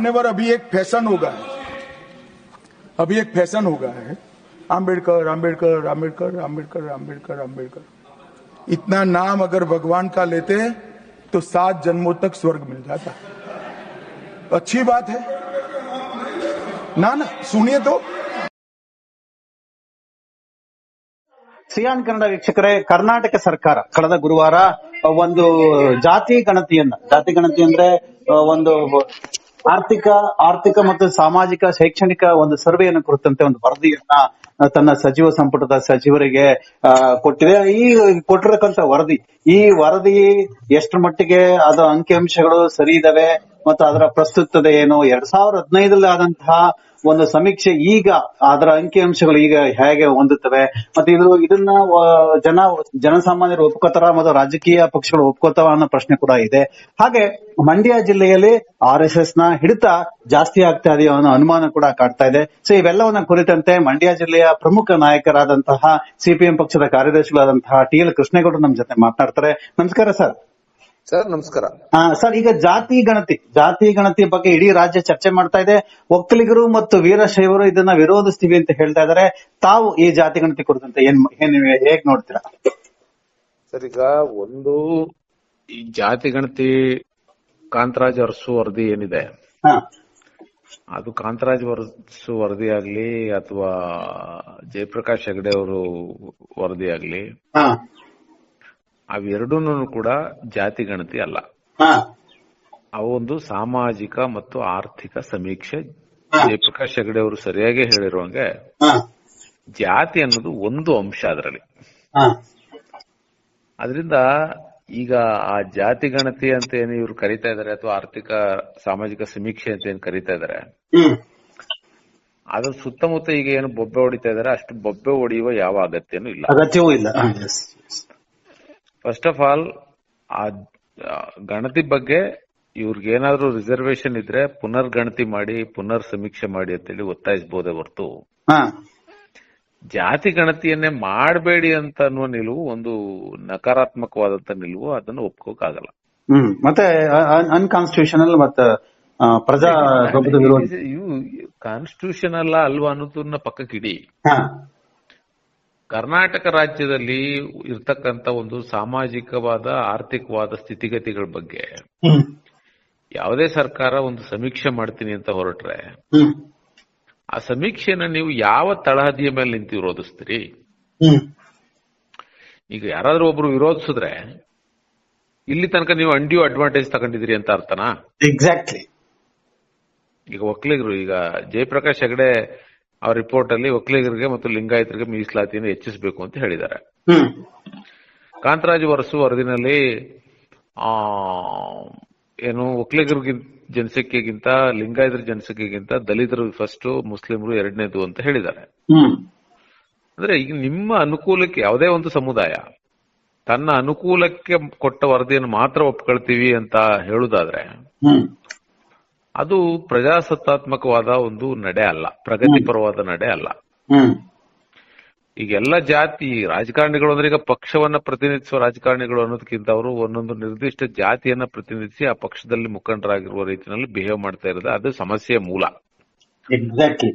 मान्यवर अभी एक फैशन हो गया है अभी एक फैशन हो गया है आम्बेडकर आम्बेडकर आम्बेडकर आम्बेडकर आम्बेडकर आम्बेडकर इतना नाम अगर भगवान का लेते हैं तो सात जन्मों तक स्वर्ग मिल जाता है अच्छी बात है ना ना सुनिए तो ಸಿಯಾನ್ ಕನ್ನಡ ವೀಕ್ಷಕರೇ ಕರ್ನಾಟಕ ಸರ್ಕಾರ ಕಳೆದ ಗುರುವಾರ ಒಂದು ಜಾತಿ ಗಣತಿಯನ್ನ ಜಾತಿ ಗಣತಿ ಅಂದ್ರೆ ಆ, ಒಂದು ಆರ್ಥಿಕ ಆರ್ಥಿಕ ಮತ್ತು ಸಾಮಾಜಿಕ, ಶೈಕ್ಷಣಿಕ ಒಂದು ಸರ್ವೆಯನ್ನು ಕುರಿತಂತೆ ಒಂದು ವರದಿಯನ್ನ ತನ್ನ ಸಚಿವ ಸಂಪುಟದ ಸಚಿವರಿಗೆ ಕೊಟ್ಟಿದೆ. ಈ ಕೊಟ್ಟಿರತಕ್ಕಂತ ವರದಿ, ಈ ವರದಿ ಎಷ್ಟು ಮಟ್ಟಿಗೆ ಅದು ಅಂಕಿಅಂಶಗಳು ಸರಿ ಇದಾವೆ ಮತ್ತು ಅದರ ಪ್ರಸ್ತುತತೆ ಏನು? ಎರಡ್ ಸಾವಿರದ ಹದಿನೈದರಲ್ಲಿ ಆದಂತಹ ಒಂದು ಸಮೀಕ್ಷೆ ಈಗ ಅದರ ಅಂಕಿಅಂಶಗಳು ಈಗ ಹೇಗೆ ಹೊಂದುತ್ತವೆ ಮತ್ತೆ ಇದು ಇದನ್ನ ಜನ, ಜನಸಾಮಾನ್ಯರು ಒಪ್ಕೋತಾರ ಮತ್ತು ರಾಜಕೀಯ ಪಕ್ಷಗಳು ಒಪ್ಕೋತಾವ ಅನ್ನೋ ಪ್ರಶ್ನೆ ಕೂಡ ಇದೆ. ಹಾಗೆ ಮಂಡ್ಯ ಜಿಲ್ಲೆಯಲ್ಲಿ ಆರ್ ಎಸ್ ಎಸ್ನ ಹಿಡಿತ ಜಾಸ್ತಿ ಆಗ್ತಾ ಇದೆಯೋ ಅನ್ನೋ ಅನುಮಾನ ಕೂಡ ಕಾಡ್ತಾ ಇದೆ. ಸೊ ಇವೆಲ್ಲವನ್ನ ಕುರಿತಂತೆ ಮಂಡ್ಯ ಜಿಲ್ಲೆಯ ಪ್ರಮುಖ ನಾಯಕರಾದಂತಹ ಸಿಪಿಎಂ ಪಕ್ಷದ ಕಾರ್ಯದರ್ಶಿಗಳಾದಂತಹ ಟಿ ಎಲ್ ಕೃಷ್ಣೇಗೌಡರು ನಮ್ಮ ಜೊತೆ ಮಾತನಾಡ್ತಾರೆ. ನಮಸ್ಕಾರ ಸರ್. ಸರ್ ನಮಸ್ಕಾರ. ಸರ್ ಈಗ ಜಾತಿ ಗಣತಿ ಜಾತಿ ಗಣತಿ ಬಗ್ಗೆ ಇಡೀ ರಾಜ್ಯ ಚರ್ಚೆ ಮಾಡ್ತಾ ಇದೆ. ಒಕ್ಕಲಿಗರು ಮತ್ತು ವೀರಶೈವರು ಇದನ್ನ ವಿರೋಧಿಸ್ತೀವಿ ಅಂತ ಹೇಳ್ತಾ ಇದಾರೆ. ತಾವು ಈ ಜಾತಿ ಗಣತಿ ಕುರಿತಂತೆ ಏನ್ ಏನ್ ಹೇಗ್ ನೋಡ್ತೀರಾ? ಸರ್ ಈಗ ಒಂದು ಈ ಜಾತಿ ಗಣತಿ ಕಾಂತರಾಜ್ ಅರಸು ವರದಿ ಏನಿದೆ? ಹಾ. ಅದು ಕಾಂತರಾಜ್ ವರ್ಸು ವರದಿ ಆಗ್ಲಿ ಅಥವಾ ಜಯಪ್ರಕಾಶ್ ಹೆಗಡೆ ಅವರು ವರದಿ ಆಗ್ಲಿ ಹಾ ಅವೆರಡೂ ಕೂಡ ಜಾತಿ ಗಣತಿ ಅಲ್ಲ. ಅವೊಂದು ಸಾಮಾಜಿಕ ಮತ್ತು ಆರ್ಥಿಕ ಸಮೀಕ್ಷೆ. ಜಯಪ್ರಕಾಶ್ ಹೆಗಡೆ ಅವರು ಸರಿಯಾಗಿ ಹೇಳಿರುವಂಗೆ ಜಾತಿ ಅನ್ನೋದು ಒಂದು ಅಂಶ ಅದರಲ್ಲಿ. ಅದರಿಂದ ಈಗ ಆ ಜಾತಿ ಗಣತಿ ಅಂತ ಏನು ಇವ್ರು ಕರಿತಾ ಇದಾರೆ ಅಥವಾ ಆರ್ಥಿಕ ಸಾಮಾಜಿಕ ಸಮೀಕ್ಷೆ ಅಂತ ಏನ್ ಕರಿತಾ ಇದಾರೆ ಅದ್ರ ಸುತ್ತಮುತ್ತ ಈಗ ಏನು ಬೊಬ್ಬೆ ಹೊಡಿತಾ ಇದಾರೆ ಅಷ್ಟು ಬೊಬ್ಬೆ ಹೊಡೆಯುವ ಯಾವ ಅಗತ್ಯನೂ ಇಲ್ಲ. ಅಗತ್ಯವೂ ಇಲ್ಲ. ಫಸ್ಟ್ ಆಫ್ ಆಲ್ ಆ ಗಣತಿ ಬಗ್ಗೆ ಇವ್ರಿಗೇನಾದ್ರೂ ರಿಸರ್ವೇಶನ್ ಇದ್ರೆ ಪುನರ್ ಗಣತಿ ಮಾಡಿ ಪುನರ್ ಸಮೀಕ್ಷೆ ಮಾಡಿ ಅಂತೇಳಿ ಒತ್ತಾಯಿಸಬಹುದೇ ಹೊರತು. ಜಾತಿ ಗಣತಿಯನ್ನೇ ಮಾಡಬೇಡಿ ಅಂತ ಅನ್ನುವ ನಿಲುವು ಒಂದು ನಕಾರಾತ್ಮಕವಾದಂತ ನಿಲುವು ಅದನ್ನ ಒಪ್ಕೋಕಾಗಲ್ಲ. ಹ್ಮ್. ಮತ್ತೆ ಅನ್ಕಾನ್ಸ್ಟಿಟ್ಯೂಷನಲ್ ಮತ್ತೆ ಪ್ರಜಾ ಕಾನ್ಸ್ಟಿಟ್ಯೂಷನ್ ಅಲ್ಲ ಅಲ್ವಾ ಅನ್ನೋದನ್ನ ಪಕ್ಕಕ್ಕಿಡಿ. ಕರ್ನಾಟಕ ರಾಜ್ಯದಲ್ಲಿ ಇರ್ತಕ್ಕಂತ ಒಂದು ಸಾಮಾಜಿಕವಾದ ಆರ್ಥಿಕವಾದ ಸ್ಥಿತಿಗತಿಗಳ ಬಗ್ಗೆ ಯಾವುದೇ ಸರ್ಕಾರ ಒಂದು ಸಮೀಕ್ಷೆ ಮಾಡ್ತೀನಿ ಅಂತ ಹೊರಟ್ರೆ ಆ ಸಮೀಕ್ಷೆನ ನೀವು ಯಾವ ತಳಹದಿಯ ಮೇಲೆ ನಿಂತು ವಿರೋಧಿಸ್ತೀರಿ? ಈಗ ಯಾರಾದ್ರೂ ಒಬ್ರು ವಿರೋಧಿಸಿದ್ರೆ ಇಲ್ಲಿ ತನಕ ನೀವು ಅಂಡ್ಯೂ ಅಡ್ವಾಂಟೇಜ್ ತಗೊಂಡಿದ್ರಿ ಅಂತ ಅರ್ಥನಾ? ಎಕ್ಸಾಕ್ಟ್ಲಿ ಈಗ ಒಕ್ಕಲಿಗರು ಈಗ ಜಯಪ್ರಕಾಶ್ ಹೆಗಡೆ ಅವ್ರ ರಿಪೋರ್ಟ್ ಅಲ್ಲಿ ಒಕ್ಕಲಿಗರಿಗೆ ಮತ್ತು ಲಿಂಗಾಯತರಿಗೆ ಮೀಸಲಾತಿಯನ್ನು ಹೆಚ್ಚಿಸಬೇಕು ಅಂತ ಹೇಳಿದ್ದಾರೆ. ಕಾಂತರಾಜ್ ವರಸು ವರದಿನಲ್ಲಿ ಆ ಏನು ಒಕ್ಕಲಿಗರಿಗೆ ಜನಸಂಖ್ಯೆಗಿಂತ ಲಿಂಗಾಯತರ ಜನಸಂಖ್ಯೆಗಿಂತ ದಲಿತರು ಫಸ್ಟ್ ಮುಸ್ಲಿಮರು ಎರಡನೇದು ಅಂತ ಹೇಳಿದ್ದಾರೆ. ಅಂದ್ರೆ ಈಗ ನಿಮ್ಮ ಅನುಕೂಲಕ್ಕೆ ಯಾವುದೇ ಒಂದು ಸಮುದಾಯ ತನ್ನ ಅನುಕೂಲಕ್ಕೆ ಕೊಟ್ಟ ವರದಿಯನ್ನು ಮಾತ್ರ ಒಪ್ಕೊಳ್ತೀವಿ ಅಂತ ಹೇಳುದಾದ್ರೆ ಅದು ಪ್ರಜಾಸತ್ತಾತ್ಮಕವಾದ ಒಂದು ನಡೆ ಅಲ್ಲ. ಪ್ರಗತಿಪರವಾದ ನಡೆ ಅಲ್ಲ. ಈಗ ಎಲ್ಲ ಜಾತಿ ರಾಜಕಾರಣಿಗಳು ಅಂದ್ರೆ ಈಗ ಪಕ್ಷವನ್ನ ಪ್ರತಿನಿಧಿಸುವ ರಾಜಕಾರಣಿಗಳು ಅನ್ನೋದಕ್ಕಿಂತ ಅವರು ಒಂದೊಂದು ನಿರ್ದಿಷ್ಟ ಜಾತಿಯನ್ನ ಪ್ರತಿನಿಧಿಸಿ ಆ ಪಕ್ಷದಲ್ಲಿ ಮುಖಂಡರಾಗಿರುವ ರೀತಿಯಲ್ಲಿ ಬಿಹೇವ್ ಮಾಡ್ತಾ ಇರೋದು ಅದು ಸಮಸ್ಯೆ ಮೂಲ. ಎಕ್ಸಾಕ್ಟ್ಲಿ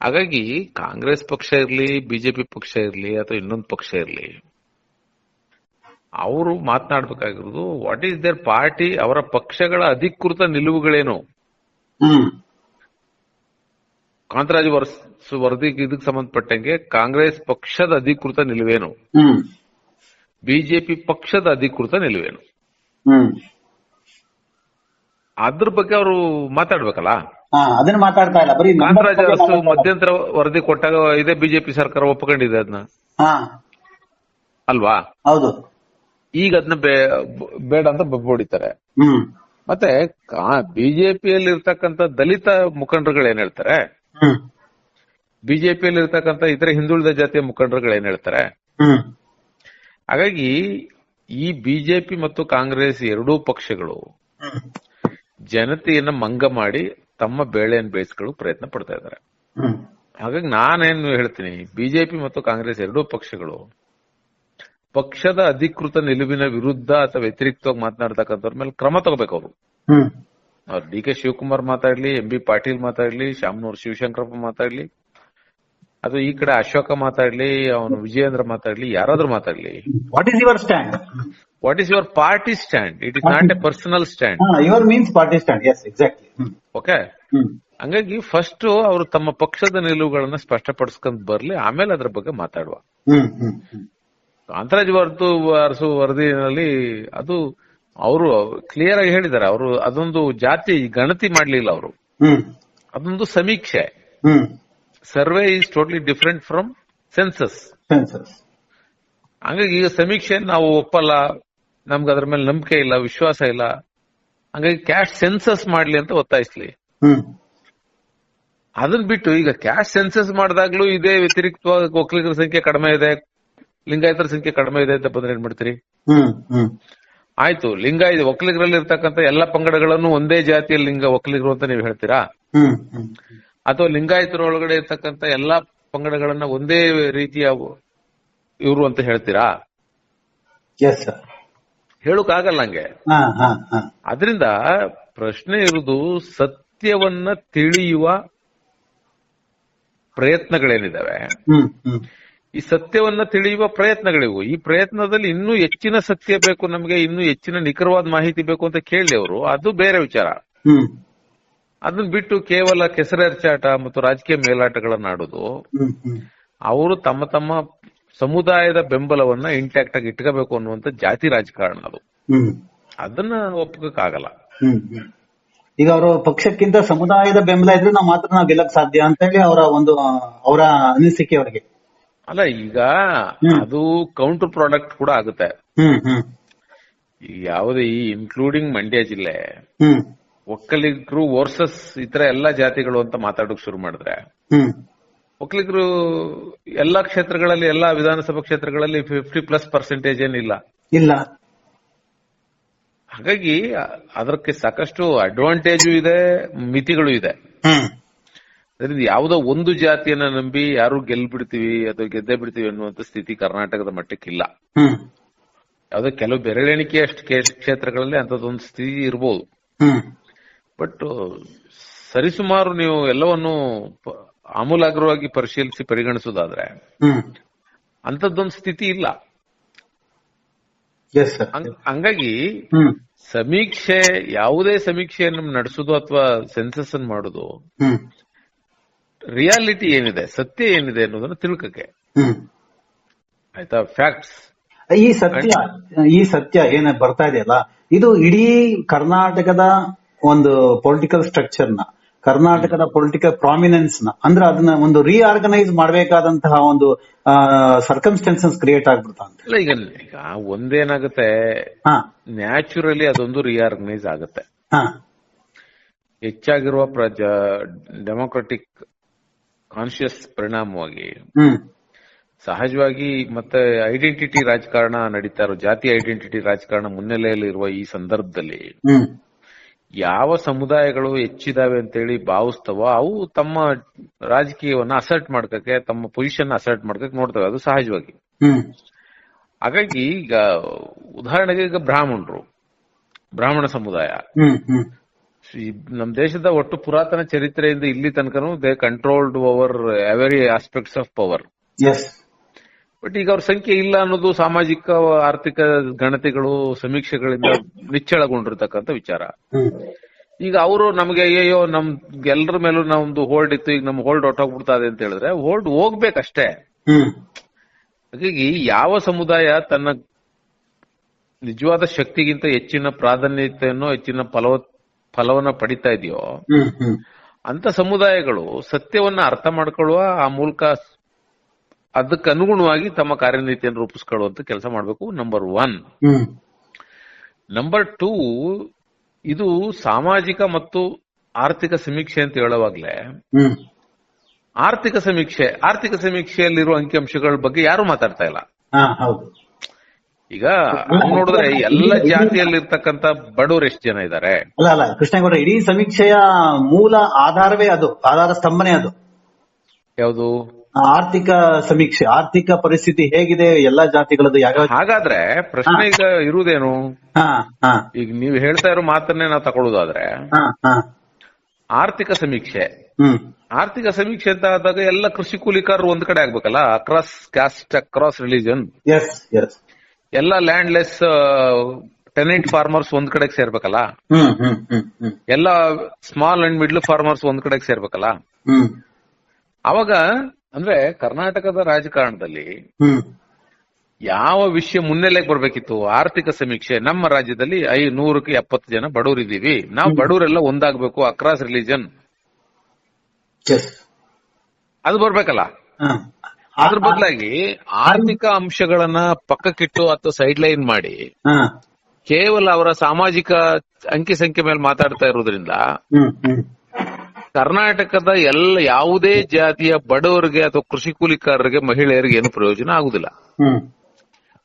ಹಾಗಾಗಿ ಕಾಂಗ್ರೆಸ್ ಪಕ್ಷ ಇರಲಿ ಬಿಜೆಪಿ ಪಕ್ಷ ಇರಲಿ ಅಥವಾ ಇನ್ನೊಂದು ಪಕ್ಷ ಇರಲಿ ಅವರು ಮಾತನಾಡಬೇಕಾಗಿರೋದು ವಾಟ್ ಈಸ್ ದೇರ್ ಪಾರ್ಟಿ ಅವರ ಪಕ್ಷಗಳ ಅಧಿಕೃತ ನಿಲುವುಗಳೇನು? ಕಾಂತರಾಜು ವರದಿ ಇದಕ್ಕೆ ಸಂಬಂಧಪಟ್ಟಂಗೆ ಕಾಂಗ್ರೆಸ್ ಪಕ್ಷದ ಅಧಿಕೃತ ನಿಲುವೇನು? ಬಿಜೆಪಿ ಪಕ್ಷದ ಅಧಿಕೃತ ನಿಲುವೇನು? ಅದ್ರ ಬಗ್ಗೆ ಅವರು ಮಾತಾಡ್ಬೇಕಲ್ಲ? ಅದನ್ನ ಮಾತಾಡ್ತಾ ಇಲ್ಲ. ಬರೀ ಕಾಂತರಾಜ್ ಅರಸು ಮಧ್ಯಂತರ ವರದಿ ಕೊಟ್ಟಾಗ ಇದೇ ಬಿಜೆಪಿ ಸರ್ಕಾರ ಒಪ್ಕೊಂಡಿದೆ ಅದನ್ನ ಹಾ. ಅಲ್ವಾ? ಹೌದು. ಈಗ ಅದನ್ನ ಬೇಡ ಅಂತ ಹೊಡಿತಾರೆ ಮತ್ತೆ ಬಿಜೆಪಿಯಲ್ಲಿ ಇರ್ತಕ್ಕಂತ ದಲಿತ ಮುಖಂಡರುಗಳು ಏನ್ ಹೇಳ್ತಾರೆ? ಬಿಜೆಪಿ ಬಿಜೆಪಿಯಲ್ಲಿ ಇರ್ತಕ್ಕಂತ ಇತರ ಹಿಂದುಳಿದ ಜಾತಿಯ ಮುಖಂಡರುಗಳು ಏನ್ ಹೇಳ್ತಾರೆ? ಹಾಗಾಗಿ ಈ ಬಿಜೆಪಿ ಮತ್ತು ಕಾಂಗ್ರೆಸ್ ಎರಡೂ ಪಕ್ಷಗಳು ಜನತೆಯನ್ನ ಮಂಗ ಮಾಡಿ ತಮ್ಮ ಬೇಳೆಯನ್ನು ಬೇಯಿಸ್ಕೊಳ್ಳೋ ಪ್ರಯತ್ನ ಪಡ್ತಾ ಇದ್ದಾರೆ. ಹಾಗಾಗಿ ನಾನೇನು ಹೇಳ್ತೀನಿ ಬಿಜೆಪಿ ಮತ್ತು ಕಾಂಗ್ರೆಸ್ ಎರಡೂ ಪಕ್ಷಗಳು ಪಕ್ಷದ ಅಧಿಕೃತ ನಿಲುವಿನ ವಿರುದ್ಧ ಅಥವಾ ವ್ಯತಿರಿಕ್ತವಾಗಿ ಮಾತನಾಡ್ತಕ್ಕಂಥವ್ರ ಮೇಲೆ ಕ್ರಮ ತಗೋಬೇಕು ಅವರು. ಅವ್ರು ಡಿ ಕೆ ಶಿವಕುಮಾರ್ ಮಾತಾಡ್ಲಿ ಎಂ ಬಿ ಪಾಟೀಲ್ ಮಾತಾಡ್ಲಿ ಶಾಮನೂರ್ ಶಿವಶಂಕರಪ್ಪ ಮಾತಾಡ್ಲಿ ಅದು ಈ ಕಡೆ ಅಶೋಕ ಮಾತಾಡ್ಲಿ ಅವನು ವಿಜಯೇಂದ್ರ ಮಾತಾಡ್ಲಿ ಯಾರಾದ್ರೂ ಮಾತಾಡ್ಲಿ. What is your stand what is your party stand it is not a personal stand your means party stand yes exactly okay ಹಂಗಾಗಿ ಫಸ್ಟ್ ಅವರು ತಮ್ಮ ಪಕ್ಷದ ನಿಲುವುಗಳನ್ನ ಸ್ಪಷ್ಟಪಡಿಸ್ಕೊಂಡ್ ಬರ್ಲಿ ಆಮೇಲೆ ಅದ್ರ ಬಗ್ಗೆ ಮಾತಾಡುವ. ಕಾಂತರಾಜ್ ವರ್ತು ಅರಸು ವರದಿನಲ್ಲಿ ಅದು ಅವರು ಕ್ಲಿಯರ್ ಆಗಿ ಹೇಳಿದ್ದಾರೆ. ಅವರು ಅದೊಂದು ಜಾತಿ ಗಣತಿ ಮಾಡ್ಲಿಲ್ಲ ಅವರು. ಅದೊಂದು ಸಮೀಕ್ಷೆ. Survey is totally different from census. ಹಂಗಾಗಿ ಈಗ ಸಮೀಕ್ಷೆ ನಾವು ಒಪ್ಪಲ್ಲ ನಮ್ಗೆ ಅದ್ರ ಮೇಲೆ ನಂಬಿಕೆ ಇಲ್ಲ ವಿಶ್ವಾಸ ಇಲ್ಲ. ಹಂಗಾಗಿ ಕ್ಯಾಶ್ ಸೆನ್ಸಸ್ ಮಾಡ್ಲಿ ಅಂತ ಒತ್ತಾಯಿಸ್ಲಿ. ಅದನ್ ಬಿಟ್ಟು ಈಗ ಕ್ಯಾಶ್ ಸೆನ್ಸಸ್ ಮಾಡಿದಾಗ್ಲೂ ಇದೇ ವ್ಯತಿರಿಕ್ತವಾಗಿ ಒಕ್ಕಲಿಗರ ಸಂಖ್ಯೆ ಕಡಿಮೆ ಇದೆ. ಲಿಂಗಾಯತರ ಸಂಖ್ಯೆ ಕಡಿಮೆ ಇದೆ ಅಂತ ಬಂದ್ರೆ ಏನ್ ಮಾಡ್ತೀರಿ? ಆಯ್ತು ಲಿಂಗಾಯತ ಒಕ್ಕಲಿಗರಲ್ಲಿ ಇರ್ತಕ್ಕಂಥ ಎಲ್ಲ ಪಂಗಡಗಳನ್ನು ಒಂದೇ ಜಾತಿಯ ಲಿಂಗ ಒಕ್ಕಲಿಗರು ಅಂತ ನೀವು ಹೇಳ್ತೀರಾ? ಅಥವಾ ಲಿಂಗಾಯತರ ಒಳಗಡೆ ಇರ್ತಕ್ಕಂಥ ಎಲ್ಲಾ ಪಂಗಡಗಳನ್ನ ಒಂದೇ ರೀತಿಯ ಇವರು ಅಂತ ಹೇಳ್ತೀರಾ? ಎಸ್ ಆಗಲ್ಲ ಹಂಗೆ ಅದರಿಂದ ಪ್ರಶ್ನೆ ಇರುವುದು ಸತ್ಯವನ್ನ ತಿಳಿಯುವ ಪ್ರಯತ್ನಗಳೇನಿದಾವೆ? ಈ ಸತ್ಯವನ್ನ ತಿಳಿಯುವ ಪ್ರಯತ್ನಗಳಿವು. ಈ ಪ್ರಯತ್ನದಲ್ಲಿ ಇನ್ನೂ ಹೆಚ್ಚಿನ ಸತ್ಯ ಬೇಕು ನಮಗೆ ಇನ್ನೂ ಹೆಚ್ಚಿನ ನಿಖರವಾದ ಮಾಹಿತಿ ಬೇಕು ಅಂತ ಕೇಳಿ ಅವರು. ಅದು ಬೇರೆ ವಿಚಾರ. ಅದನ್ನ ಬಿಟ್ಟು ಕೇವಲ ಕೆಸರೆರ್ಚಾಟ ಮತ್ತು ರಾಜಕೀಯ ಮೇಲಾಟಗಳನ್ನ ಆಡೋದು. ಅವರು ತಮ್ಮ ತಮ್ಮ ಸಮುದಾಯದ ಬೆಂಬಲವನ್ನ ಇಂಟ್ಯಾಕ್ಟ್ ಆಗಿ ಇಟ್ಕೋಬೇಕು ಅನ್ನುವಂತ ಜಾತಿ ರಾಜಕಾರಣ ಅದು. ಅದನ್ನ ಒಪ್ಪಕ್ಕಾಗಲ್ಲ. ಈಗ ಅವರು ಪಕ್ಷಕ್ಕಿಂತ ಸಮುದಾಯದ ಬೆಂಬಲ ಇದ್ರೆ ನಾವು ಮಾತ್ರ ನಾವು ಗೆಲ್ಲಕ್ ಸಾಧ್ಯ ಅಂತ ಹೇಳಿ ಅವರ ಒಂದು ಅವರ ಅನಿಸಿಕೆ ಅವರಿಗೆ. ಅಲ್ಲ ಈಗ ಅದು ಕೌಂಟರ್ ಪ್ರಾಡಕ್ಟ್ ಕೂಡ ಆಗುತ್ತೆ. ಯಾವುದೇ ಈ ಇನ್ಕ್ಲೂಡಿಂಗ್ ಮಂಡ್ಯ ಜಿಲ್ಲೆ ಒಕ್ಕಲಿಗರು ವರ್ಸಸ್ ಇತರ ಎಲ್ಲಾ ಜಾತಿಗಳು ಅಂತ ಮಾತಾಡೋಕ್ ಶುರು ಮಾಡಿದ್ರೆ ಒಕ್ಕಲಿಗರು ಎಲ್ಲಾ ಕ್ಷೇತ್ರಗಳಲ್ಲಿ ಎಲ್ಲಾ ವಿಧಾನಸಭಾ ಕ್ಷೇತ್ರಗಳಲ್ಲಿ ಫಿಫ್ಟಿ ಪ್ಲಸ್ ಪರ್ಸೆಂಟೇಜ್ ಏನಿಲ್ಲ. ಇಲ್ಲ. ಹಾಗಾಗಿ ಅದಕ್ಕೆ ಸಾಕಷ್ಟು ಅಡ್ವಾಂಟೇಜು ಇದೆ ಮಿತಿಗಳು ಇದೆ. ಅದರಿಂದ ಯಾವುದೋ ಒಂದು ಜಾತಿಯನ್ನ ನಂಬಿ ಯಾರು ಗೆಲ್ಬಿಡ್ತೀವಿ ಅಥವಾ ಗೆದ್ದೇ ಬಿಡ್ತೀವಿ ಅನ್ನುವಂತ ಸ್ಥಿತಿ ಕರ್ನಾಟಕದ ಮಟ್ಟಕ್ಕಿಲ್ಲ. ಹ್ಮ್. ಯಾವುದೋ ಕೆಲವು ಬೆರಳೆಣಿಕೆ ಅಷ್ಟು ಕ್ಷೇತ್ರಗಳಲ್ಲಿ ಅಂತದೊಂದು ಸ್ಥಿತಿ ಇರಬಹುದು ಬಟ್ ಸರಿಸುಮಾರು ನೀವು ಎಲ್ಲವನ್ನು ಆಮೂಲಾಗ್ರವಾಗಿ ಪರಿಶೀಲಿಸಿ ಪರಿಗಣಿಸೋದಾದ್ರೆ ಅಂತದೊಂದು ಅಂತದ್ದೊಂದು ಸ್ಥಿತಿ ಇಲ್ಲ. ಹಂಗಾಗಿ ಸಮೀಕ್ಷೆ ಯಾವುದೇ ಸಮೀಕ್ಷೆಯನ್ನು ನಡೆಸೋದು ಅಥವಾ ಸೆನ್ಸಸ್ ಅನ್ನು ಮಾಡೋದು ರಿಯಾಲಿಟಿ ಏನಿದೆ ಸತ್ಯ ಏನಿದೆ ಅನ್ನೋದನ್ನ ತಿಳ್ಕಕ್ಕೆ. ಹ್ಮ್. ಆಯ್ತಾ? ಫ್ಯಾಕ್ಟ್ಸ್ ಈ ಸತ್ಯ ಈ ಸತ್ಯ ಏನ ಬರ್ತಾ ಇದೆಯಲ್ಲ ಇದು ಇಡೀ ಕರ್ನಾಟಕದ ಒಂದು ಪೊಲಿಟಿಕಲ್ ಸ್ಟ್ರಕ್ಚರ್ನ ಕರ್ನಾಟಕದ ಪೊಲಿಟಿಕಲ್ ಪ್ರಾಮಿನೆನ್ಸ್ನ ಅಂದ್ರೆ ಅದನ್ನ ಒಂದು ರೀಆರ್ಗನೈಸ್ ಮಾಡಬೇಕಾದಂತಹ ಒಂದು ಸರ್ಕಮ್ಸ್ಟೆನ್ಸಸ್ ಕ್ರಿಯೇಟ್ ಆಗ್ಬಿಡ್ತಾ ಅಂತ ಈಗ ಈಗ ಒಂದೇನಾಗುತ್ತೆ ಹಾ. ನ್ಯಾಚುರಲಿ ಅದೊಂದು ರೀಆರ್ಗನೈಸ್ ಆಗುತ್ತೆ. ಹಾ. ಹೆಚ್ಚಾಗಿರುವ ಪ್ರಜಾ ಡೆಮೊಕ್ರೆಟಿಕ್ ಕಾನ್ಶಿಯಸ್ ಪರಿಣಾಮವಾಗಿ. ಸಹಜವಾಗಿ ಮತ್ತೆ ಐಡೆಂಟಿಟಿ ರಾಜಕಾರಣ ನಡೀತಾ ಇರೋ ಜಾತಿ ಐಡೆಂಟಿಟಿ ರಾಜಕಾರಣ ಮುನ್ನೆಲೆಯಲ್ಲಿರುವ ಈ ಸಂದರ್ಭದಲ್ಲಿ ಯಾವ ಸಮುದಾಯಗಳು ಹೆಚ್ಚಿದಾವೆ ಅಂತೇಳಿ ಭಾವಿಸ್ತವೋ ಅವು ತಮ್ಮ ರಾಜಕೀಯವನ್ನ ಅಸರ್ಟ್ ಮಾಡ್ಕಕ್ಕೆ ತಮ್ಮ ಪೊಸಿಷನ್ ಅಸರ್ಟ್ ಮಾಡ್ಕಕ್ಕೆ ನೋಡ್ತವೆ ಅದು ಸಹಜವಾಗಿ. ಹಾಗಾಗಿ ಈಗ ಉದಾಹರಣೆಗೆ ಈಗ ಬ್ರಾಹ್ಮಣರು ಬ್ರಾಹ್ಮಣ ಸಮುದಾಯ. ನಮ್ಮ ದೇಶದ ಒಟ್ಟು ಪುರಾತನ ಚರಿತ್ರೆಯಿಂದ ಇಲ್ಲಿ ತನಕನು they controlled over every aspects of power but ಈಗ ಅವ್ರ ಸಂಖ್ಯೆ ಇಲ್ಲ ಅನ್ನೋದು ಸಾಮಾಜಿಕ ಆರ್ಥಿಕ ಗಣತಿಗಳು ಸಮೀಕ್ಷೆಗಳಿಂದ ನಿಚ್ಚಳಗೊಂಡಿರ್ತಕ್ಕಂಥ ವಿಚಾರ. ಈಗ ಅವರು ನಮಗೆ ಅಯ್ಯೋ ನಮ್ ಎಲ್ಲರ ಮೇಲೂ ನಮ್ದು ಹೋಲ್ಡ್ ಇತ್ತು ಈಗ ನಮ್ ಹೋಲ್ಡ್ ಹೊಟ್ಟೋಗ್ಬಿಡ್ತಾ ಇದೆ ಅಂತ ಹೇಳಿದ್ರೆ ಹೋಲ್ಡ್ ಹೋಗ್ಬೇಕಷ್ಟೇ. ಹಾಗಾಗಿ ಯಾವ ಸಮುದಾಯ ತನ್ನ ನಿಜವಾದ ಶಕ್ತಿಗಿಂತ ಹೆಚ್ಚಿನ ಪ್ರಾಧಾನ್ಯತೆಯನ್ನು ಹೆಚ್ಚಿನ ಫಲವ ಫಲವನ್ನ ಪಡಿತಾ ಇದೆಯೋ ಅಂತ ಸಮುದಾಯಗಳು ಸತ್ಯವನ್ನ ಅರ್ಥ ಮಾಡ್ಕೊಳ್ಳುವ ಆ ಮೂಲಕ ಅದಕ್ಕೆ ಅನುಗುಣವಾಗಿ ತಮ್ಮ ಕಾರ್ಯನೀತಿಯನ್ನು ರೂಪಿಸ್ಕೊಳ್ಳುವಂತ ಕೆಲಸ ಮಾಡಬೇಕು. ನಂಬರ್ ಒನ್ ನಂಬರ್ ಟೂ ಇದು ಸಾಮಾಜಿಕ ಮತ್ತು ಆರ್ಥಿಕ ಸಮೀಕ್ಷೆ ಅಂತ ಹೇಳುವಾಗ್ಲೇ ಆರ್ಥಿಕ ಸಮೀಕ್ಷೆ ಆರ್ಥಿಕ ಸಮೀಕ್ಷೆಯಲ್ಲಿರುವ ಅಂಕಿಅಂಶಗಳ ಬಗ್ಗೆ ಯಾರು ಮಾತಾಡ್ತಾ ಇಲ್ಲ. ಈಗ ನೋಡಿದ್ರೆ ಎಲ್ಲ ಜಾತಿಯಲ್ಲಿರ್ತಕ್ಕಂಥ ಬಡವರು ಎಷ್ಟು ಜನ ಇದ್ದಾರೆ ಅಲ್ಲ ಅಲ್ಲ ಕೃಷ್ಣೇಗೌಡ ಇಡೀ ಸಮೀಕ್ಷೆಯ ಮೂಲ ಆಧಾರವೇ ಅದು ಆಧಾರ ಸ್ತಂಭನೆ ಅದು. ಯಾವುದು? ಆರ್ಥಿಕ ಸಮೀಕ್ಷೆ ಆರ್ಥಿಕ ಪರಿಸ್ಥಿತಿ ಹೇಗಿದೆ ಎಲ್ಲಾ ಜಾತಿಗಳದ್ದು ಯಾವ ಹಾಗಾದ್ರೆ ಪ್ರಶ್ನೆ ಈಗ ಇರುವುದೇನು? ಈಗ ನೀವು ಹೇಳ್ತಾ ಇರೋ ಮಾತನ್ನೇ ನಾವು ತಗೊಳ್ಳೋದಾದ್ರೆ ಆರ್ಥಿಕ ಸಮೀಕ್ಷೆ. ಆರ್ಥಿಕ ಸಮೀಕ್ಷೆ ಅಂತ ಆದಾಗ ಎಲ್ಲ ಕೃಷಿ ಕೂಲಿಕಾರರು ಒಂದ್ ಕಡೆ ಆಗ್ಬೇಕಲ್ಲ? Across caste across religion yes yes ಎಲ್ಲ ಲ್ಯಾಂಡ್ ಲೆಸ್ ಟೆನೆಂಟ್ ಫಾರ್ಮರ್ಸ್ ಒಂದ್ ಕಡೆಗೆ ಸೇರ್ಬೇಕಲ್ಲ? ಎಲ್ಲ ಸ್ಮಾಲ್ ಅಂಡ್ ಮಿಡ್ಲ್ ಫಾರ್ಮರ್ಸ್ ಒಂದ್ ಕಡೆಗೆ ಸೇರ್ಬೇಕಲ್ಲ? ಅವಾಗ ಅಂದ್ರೆ ಕರ್ನಾಟಕದ ರಾಜಕಾರಣದಲ್ಲಿ ಯಾವ ವಿಷಯ ಮುನ್ನೆಲೆಗೆ ಬರ್ಬೇಕಿತ್ತು? ಆರ್ಥಿಕ ಸಮೀಕ್ಷೆ. ನಮ್ಮ ರಾಜ್ಯದಲ್ಲಿ ಐ ನೂರಕ್ಕೆ ಎಪ್ಪತ್ತು ಜನ ಬಡವರಿದ್ದೀವಿ ನಾವು ಬಡವರೆಲ್ಲ ಒಂದಾಗ್ಬೇಕು. ಅಕ್ರಾಸ್ ರಿಲಿಜನ್ ಅದು ಬರ್ಬೇಕಲ್ಲ? ಅದ್ರ ಬದಲಾಗಿ ಆರ್ಥಿಕ ಅಂಶಗಳನ್ನ ಪಕ್ಕಕ್ಕಿಟ್ಟು ಅಥವಾ ಸೈಡ್ ಲೈನ್ ಮಾಡಿ ಕೇವಲ ಅವರ ಸಾಮಾಜಿಕ ಅಂಕಿ ಸಂಖ್ಯೆ ಮೇಲೆ ಮಾತಾಡ್ತಾ ಇರೋದ್ರಿಂದ ಕರ್ನಾಟಕದ ಎಲ್ಲ ಯಾವುದೇ ಜಾತಿಯ ಬಡವರಿಗೆ ಅಥವಾ ಕೃಷಿ ಕೂಲಿಕಾರರಿಗೆ ಮಹಿಳೆಯರಿಗೆ ಏನು ಪ್ರಯೋಜನ ಆಗುದಿಲ್ಲ.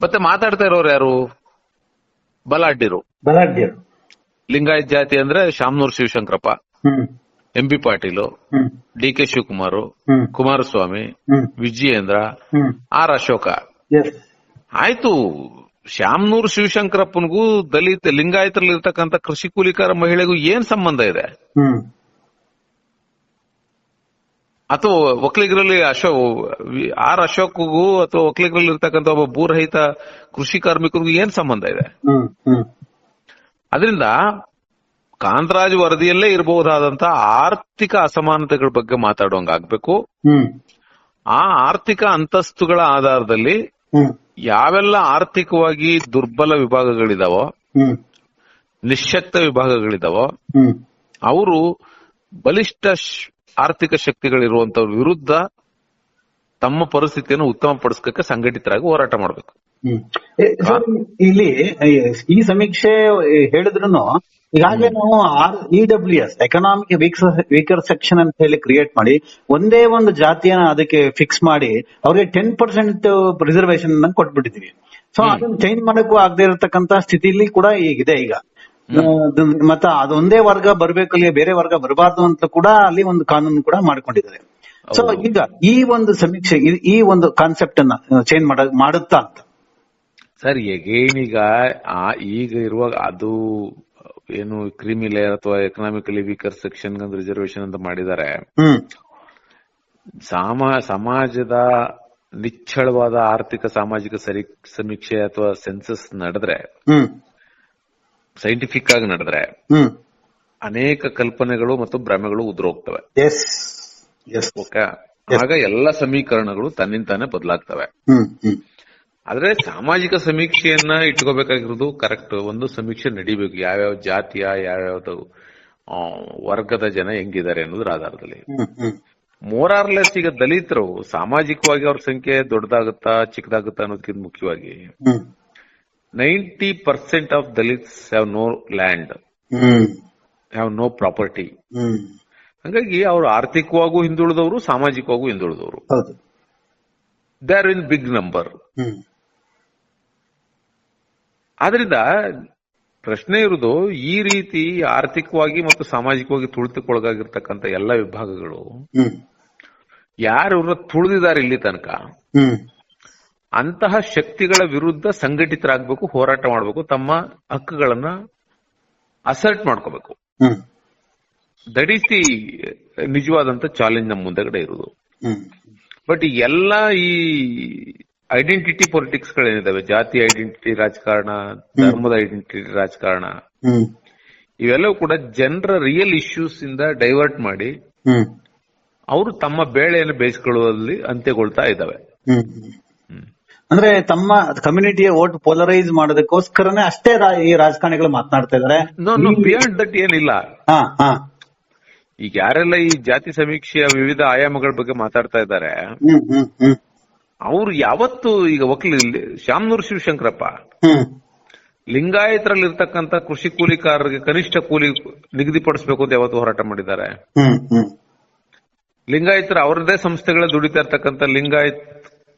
ಮತ್ತೆ ಮಾತಾಡ್ತಾ ಇರೋರು ಯಾರು? ಬಲಾಢ್ಯರು. ಬಲಾಢ್ಯರು. ಲಿಂಗಾಯತ್ ಜಾತಿ ಅಂದ್ರೆ Shamanur Shivashankarappa. M B Patil D K Shivakumar Kumaraswamy Vijayendra R Ashoka. ಆಯ್ತು. ಶ್ಯಾಮನೂರ್ ಶಿವಶಂಕರಪ್ಪನಿಗೂ ದಲಿತ ಲಿಂಗಾಯತರಲ್ಲಿ ಇರ್ತಕ್ಕಂಥ ಕೃಷಿ ಕೂಲಿಕಾರ ಮಹಿಳೆಗೂ ಏನ್ ಸಂಬಂಧ ಇದೆ? ಅಥವಾ ಒಕ್ಕಲಿಗರಲ್ಲಿ ಅಶೋಕ್ ಆರ್ ಅಶೋಕ್ಗೂ ಅಥವಾ ಒಕ್ಕಲಿಗರಲ್ಲಿ ಇರ್ತಕ್ಕಂಥ ಒಬ್ಬ ಭೂರಹಿತ ಕೃಷಿ ಕಾರ್ಮಿಕರಿಗೂ ಏನ್ ಸಂಬಂಧ ಇದೆ? ಅದರಿಂದ ಕಾಂತರಾಜ್ ವರದಿಯಲ್ಲೇ ಇರಬಹುದಾದಂತ ಆರ್ಥಿಕ ಅಸಮಾನತೆಗಳ ಬಗ್ಗೆ ಮಾತಾಡುವಂಗಾಗ್ಬೇಕು ಆ ಆರ್ಥಿಕ ಅಂತಸ್ತುಗಳ ಆಧಾರದಲ್ಲಿ ಯಾವೆಲ್ಲ ಆರ್ಥಿಕವಾಗಿ ದುರ್ಬಲ ವಿಭಾಗಗಳಿದಾವೋ ನಿಶಕ್ತ ವಿಭಾಗಗಳಿದಾವೋ ಅವರು ಬಲಿಷ್ಠ ಆರ್ಥಿಕ ಶಕ್ತಿಗಳಿರುವಂತವ್ರ ವಿರುದ್ಧ ತಮ್ಮ ಪರಿಸ್ಥಿತಿಯನ್ನು ಉತ್ತಮಪಡಿಸಕ್ಕೆ ಸಂಘಟಿತರಾಗಿ ಹೋರಾಟ ಮಾಡಬೇಕು. ಹ್ಮ್. ಇಲ್ಲಿ ಈ ಸಮೀಕ್ಷೆ ಹೇಳಿದ್ರು ಈಗಾಗಲೇ ನಾವು R E W S economic weaker section ಅಂತ ಹೇಳಿ ಕ್ರಿಯೇಟ್ ಮಾಡಿ ಒಂದೇ ಒಂದು ಜಾತಿಯನ್ನ ಅದಕ್ಕೆ ಫಿಕ್ಸ್ ಮಾಡಿ ಅವ್ರಿಗೆ ಟೆನ್ ಪರ್ಸೆಂಟ್ ರಿಸರ್ವೇಶನ್ ಕೊಟ್ಬಿಟ್ಟಿದೀವಿ. ಸೊ ಅದನ್ನ ಚೇಂಜ್ ಮಾಡಕ್ಕೂ ಆಗದೆ ಇರತಕ್ಕಂತ ಸ್ಥಿತಿಲಿ ಕೂಡ ಈಗಿದೆ ಈಗ. ಮತ್ತ ಅದು- ಮತ್ತೆ ಅದೊಂದೇ ವರ್ಗ ಬರ್ಬೇಕು ಅಲ್ಲಿ ಬೇರೆ ವರ್ಗ ಬರಬಾರ್ದು ಅಂತ ಕೂಡ ಅಲ್ಲಿ ಒಂದು ಕಾನೂನು ಕೂಡ ಮಾಡ್ಕೊಂಡಿದ್ದಾರೆ. ಸೊ ಈಗ ಈ ಒಂದು ಸಮೀಕ್ಷೆ ಈ- ಈ ಒಂದು ಕಾನ್ಸೆಪ್ಟ್ ಅನ್ನ ಚೇಂಜ್ ಮಾಡ ಮಾಡುತ್ತಾ ಅಂತ. ಸರ್ ಈಗ ಆ ಈಗ ಇರುವಾಗ ಅದು ಏನು ಕ್ರಿಮಿ ಲೇಯರ್ ಅಥವಾ ಎಕನಾಮಿಕಲಿ ವೀಕರ್ ಸೆಕ್ಷನ್ ರಿಸರ್ವೇಶನ್ ಅಂತ ಮಾಡಿದ್ದಾರೆ. ಸಾಮ ಸಮಾಜದ ನಿಚ್ಚಳವಾದ ಆರ್ಥಿಕ ಸಾಮಾಜಿಕ ಸರಿ ಸಮೀಕ್ಷೆ ಅಥವಾ ಸೆನ್ಸಸ್ ನಡೆದ್ರೆ ಸೈಂಟಿಫಿಕ್ ಆಗಿ ನಡೆದ್ರೆ ಅನೇಕ ಕಲ್ಪನೆಗಳು ಮತ್ತು ಭ್ರಮೆಗಳು ಉದುರೋಗ್ತವೆ. ಆಗ ಎಲ್ಲ ಸಮೀಕರಣಗಳು ತನ್ನಿಂತಾನೆ ಬದಲಾಗ್ತವೆ. ಆದ್ರೆ ಸಾಮಾಜಿಕ ಸಮೀಕ್ಷೆಯನ್ನ ಇಟ್ಕೋಬೇಕಾಗಿರೋದು ಕರೆಕ್ಟ್ ಒಂದು ಸಮೀಕ್ಷೆ ನಡಿಬೇಕು. ಯಾವ್ಯಾವ ಜಾತಿಯ ಯಾವ್ಯಾವ ವರ್ಗದ ಜನ ಹೆಂಗಿದ್ದಾರೆ ಅನ್ನೋದ್ರ ಆಧಾರದಲ್ಲಿ. ಮೋರಾರ್ಲೆಸ್ ಈಗ ದಲಿತರು ಸಾಮಾಜಿಕವಾಗಿ ಅವ್ರ ಸಂಖ್ಯೆ ದೊಡ್ಡದಾಗುತ್ತಾ ಚಿಕ್ಕದಾಗುತ್ತಾ ಅನ್ನೋದಕ್ಕಿಂತ ಮುಖ್ಯವಾಗಿ ninety percent of Dalits have no land have no property. ಹಂಗಾಗಿ ಅವರು ಆರ್ಥಿಕವಾಗೂ ಹಿಂದುಳಿದವರು ಸಾಮಾಜಿಕವಾಗೂ ಹಿಂದುಳಿದವರು. ಹೌದು. They are in big number ಆದ್ರಿಂದ ಪ್ರಶ್ನೆ ಇರುವುದು ಈ ರೀತಿ ಆರ್ಥಿಕವಾಗಿ ಮತ್ತು ಸಾಮಾಜಿಕವಾಗಿ ತುಳಿತಕ್ಕೊಳಗಾಗಿರ್ತಕ್ಕಂಥ ಎಲ್ಲ ವಿಭಾಗಗಳು ಯಾರವರ ಯಾರು ತುಳಿದಿದ್ದಾರೆ ಇಲ್ಲಿ ತನಕ? ಅಂತಹ ಶಕ್ತಿಗಳ ವಿರುದ್ಧ ಸಂಘಟಿತರಾಗಬೇಕು ಹೋರಾಟ ಮಾಡಬೇಕು ತಮ್ಮ ಹಕ್ಕುಗಳನ್ನ ಅಸರ್ಟ್ ಮಾಡ್ಕೋಬೇಕು. ದಟ್ ಈಸ್ ದಿ ನಿಜವಾದಂತ ಚಾಲೆಂಜ್ ನಮ್ಮ ಮುಂದೆಗಡೆ ಇರುವುದು. ಬಟ್ ಎಲ್ಲ ಈ ಐಡೆಂಟಿಟಿ ಪೊಲಿಟಿಕ್ಸ್ ಗಳೇನಿದಾವೆ? ಜಾತಿ ಐಡೆಂಟಿಟಿ ರಾಜಕಾರಣ ಧರ್ಮದ ಐಡೆಂಟಿಟಿ ರಾಜಕಾರಣ. ಇವೆಲ್ಲವೂ ಕೂಡ ಜನರ ರಿಯಲ್ ಇಶ್ಯೂಸ್ ಇಂದ ಡೈವರ್ಟ್ ಮಾಡಿ ಅವರು ತಮ್ಮ ಬೇಳೆಯನ್ನು ಬೇಯಿಸ್ಕೊಳ್ಳುವಲ್ಲಿ ಅಂತ್ಯಗೊಳ್ತಾ ಇದ್ದಾವೆ. ಹ್ಮ್. ಅಂದ್ರೆ ತಮ್ಮ ಕಮ್ಯುನಿಟಿಯ ವೋಟ್ ಪೋಲರೈಸ್ ಮಾಡೋದಕ್ಕೋಸ್ಕರನೇ ಅಷ್ಟೇ ಈ ರಾಜಕಾರಣಿಗಳು ಮಾತನಾಡ್ತಾ ಇದಾರೆ ಬಿಯಾಂಡ್ ದಟ್ ಏನಿಲ್ಲ. ಈಗ ಯಾರೆಲ್ಲ ಈ ಜಾತಿ ಸಮೀಕ್ಷೆಯ ವಿವಿಧ ಆಯಾಮಗಳ ಬಗ್ಗೆ ಮಾತಾಡ್ತಾ ಇದ್ದಾರೆ ಅವ್ರು ಯಾವತ್ತು ಈಗ ವಕೀಲ ಶ್ಯಾಮನೂರ್ ಶಿವಶಂಕರಪ್ಪ. ಲಿಂಗಾಯತರಲ್ಲಿ ಇರ್ತಕ್ಕಂಥ ಕೃಷಿ ಕೂಲಿಕಾರರಿಗೆ ಕನಿಷ್ಠ ಕೂಲಿ ನಿಗದಿಪಡಿಸಬೇಕು ಅಂತ ಯಾವತ್ತು ಹೋರಾಟ ಮಾಡಿದ್ದಾರೆ. ಲಿಂಗಾಯತರ ಅವರದೇ ಸಂಸ್ಥೆಗಳ ದುಡಿತಾ ಇರ್ತಕ್ಕಂಥ ಲಿಂಗಾಯತ್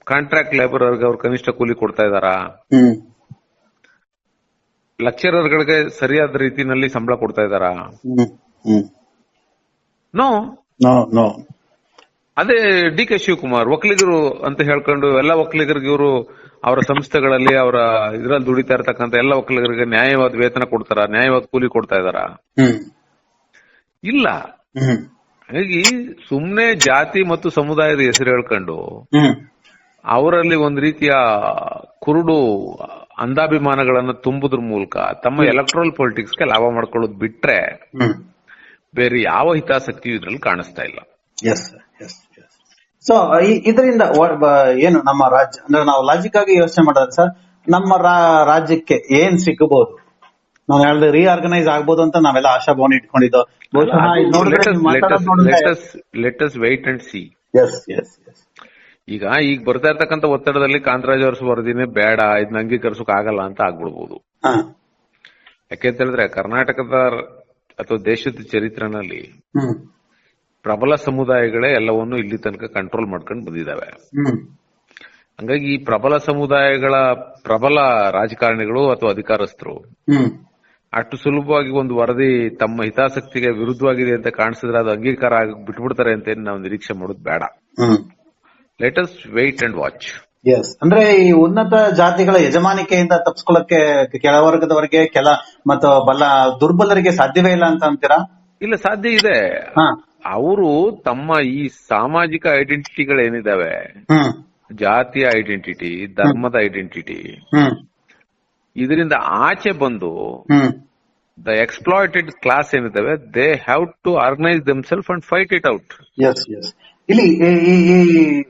ಕಾಂಟ್ರಾಕ್ಟ್ ಲೇಬರ್ ಅವ್ರಿಗೆ ಅವ್ರು ಕನಿಷ್ಠ ಕೂಲಿ ಕೊಡ್ತಾ ಇದಾರಾ ಲೆಕ್ಚರರ್ ಗಳಿಗೆ ಸರಿಯಾದ ರೀತಿನಲ್ಲಿ ಸಂಬಳ ಕೊಡ್ತಾ ಇದಾರಾ ನೋ ಅದೇ ಡಿ ಕೆ ಶಿವಕುಮಾರ್ ಒಕ್ಕಲಿಗರು ಅಂತ ಹೇಳ್ಕೊಂಡು ಎಲ್ಲ ಒಕ್ಕಲಿಗರಿಗೆ ಇವರು ಅವರ ಸಂಸ್ಥೆಗಳಲ್ಲಿ ಅವರ ಇದ್ರಲ್ಲಿ ದುಡಿತಾ ಇರತಕ್ಕಂತ ಎಲ್ಲ ಒಕ್ಕಲಿಗರಿಗೆ ನ್ಯಾಯವಾದ ವೇತನ ಕೊಡ್ತಾರ ನ್ಯಾಯವಾದ ಕೂಲಿ ಕೊಡ್ತಾ ಇದಾರ ಇಲ್ಲ. ಹಾಗಾಗಿ ಸುಮ್ನೆ ಜಾತಿ ಮತ್ತು ಸಮುದಾಯದ ಹೆಸರು ಹೇಳ್ಕೊಂಡು ಅವರಲ್ಲಿ ಒಂದ್ ರೀತಿಯ ಕುರುಡು ಅಂಧಾಭಿಮಾನಗಳನ್ನ ತುಂಬುದ್ರ ಮೂಲಕ ತಮ್ಮ ಎಲೆಕ್ಟ್ರಲ್ ಪೊಲಿಟಿಕ್ಸ್ಗೆ ಲಾಭ ಮಾಡ್ಕೊಳ್ಳೋದು ಬಿಟ್ರೆ ಬೇರೆ ಯಾವ ಹಿತಾಸಕ್ತಿಯು ಇದ್ರಲ್ಲಿ ಕಾಣಿಸ್ತಾ ಇಲ್ಲ. ಎಸ್ ಎಸ್ ಸೊ ಇದರಿಂದ ಏನು ನಮ್ಮ ರಾಜ್ಯ ಅಂದ್ರೆ ನಾವು ಲಾಜಿಕ್ ಆಗಿ ಯೋಚನೆ ಮಾಡಿದ್ರೆ ಸರ್ ನಮ್ಮ ರಾಜ್ಯಕ್ಕೆ ಏನ್ ಸಿಕ್ಕಬಹುದು ನಾವು ಹೇಳಿದ್ರೆ ರೀಆರ್ಗನೈಸ್ ಆಗ್ಬೋದು ಅಂತ ನಾವೆಲ್ಲ ಆಶಾ ಇಟ್ಕೊಂಡಿದ್ದು. ನೋಡಿದ್ರೆ let's wait and see yes yes yes ಈಗ ಈಗ ಬರ್ತಾ ಇರ್ತಕ್ಕಂಥ ಒತ್ತಡದಲ್ಲಿ ಕಾಂತರಾಜ್ ಅವರ್ಸ್ ವರದಿನೇ ಬೇಡ ಇದನ್ನ ಅಂಗೀಕರಿಸೋಕ್ ಆಗಲ್ಲ ಅಂತ ಆಗ್ಬಿಡ್ಬೋದು. ಹಾ. ಯಾಕೆಂತ ಹೇಳಿದ್ರೆ ಕರ್ನಾಟಕದ ಅಥವಾ ದೇಶದ ಚರಿತ್ರೆನಲ್ಲಿ ಪ್ರಬಲ ಸಮುದಾಯಗಳೇ ಎಲ್ಲವನ್ನು ಇಲ್ಲಿ ತನಕ ಕಂಟ್ರೋಲ್ ಮಾಡ್ಕೊಂಡು ಬಂದಿದ್ದಾವೆ ಹಂಗಾಗಿ ಈ ಪ್ರಬಲ ಸಮುದಾಯಗಳ ಪ್ರಬಲ ರಾಜಕಾರಣಿಗಳು ಅಥವಾ ಅಧಿಕಾರಸ್ಥರು ಅಷ್ಟು ಸುಲಭವಾಗಿ ಒಂದು ವರದಿ ತಮ್ಮ ಹಿತಾಸಕ್ತಿಗೆ ವಿರುದ್ಧವಾಗಿದೆ ಅಂತ ಕಾಣಿಸಿದ್ರೆ ಅದು ಅಂಗೀಕಾರ ಆಗಿ ಬಿಟ್ಬಿಡ್ತಾರೆ ಅಂತ ನಾವು ನಿರೀಕ್ಷೆ ಮಾಡೋದು ಬೇಡ. Latest let's wait and watch yes ಅಂದ್ರೆ ಈ ಉನ್ನತ ಜಾತಿಗಳ ಯಜಮಾನಿಕೆಯಿಂದ ತಪ್ಪಿಸ್ಕೊಳ್ಳಕ್ಕೆ ಕೆಳವರ್ಗದವರಿಗೆ ಕೆಲ ಮತ್ತು ಬಲ್ಲ ದುರ್ಬಲರಿಗೆ ಸಾಧ್ಯವೇ ಇಲ್ಲ ಅಂತ ಅಂತೀರಾ? ಇಲ್ಲ ಸಾಧ್ಯ ಇದೆ. ಹಾ. ಅವರು ತಮ್ಮ ಈ ಸಾಮಾಜಿಕ ಐಡೆಂಟಿಟಿಗಳೇನಿದಾವೆ? ಏನಿದಾವೆ ಜಾತಿಯ ಐಡೆಂಟಿಟಿ ಧರ್ಮದ ಐಡೆಂಟಿಟಿ. ಇದರಿಂದ ಆಚೆ ಬಂದು the exploited class ಏನಿದಾವೆ they have to organise themselves and fight it out. ಇಲ್ಲಿ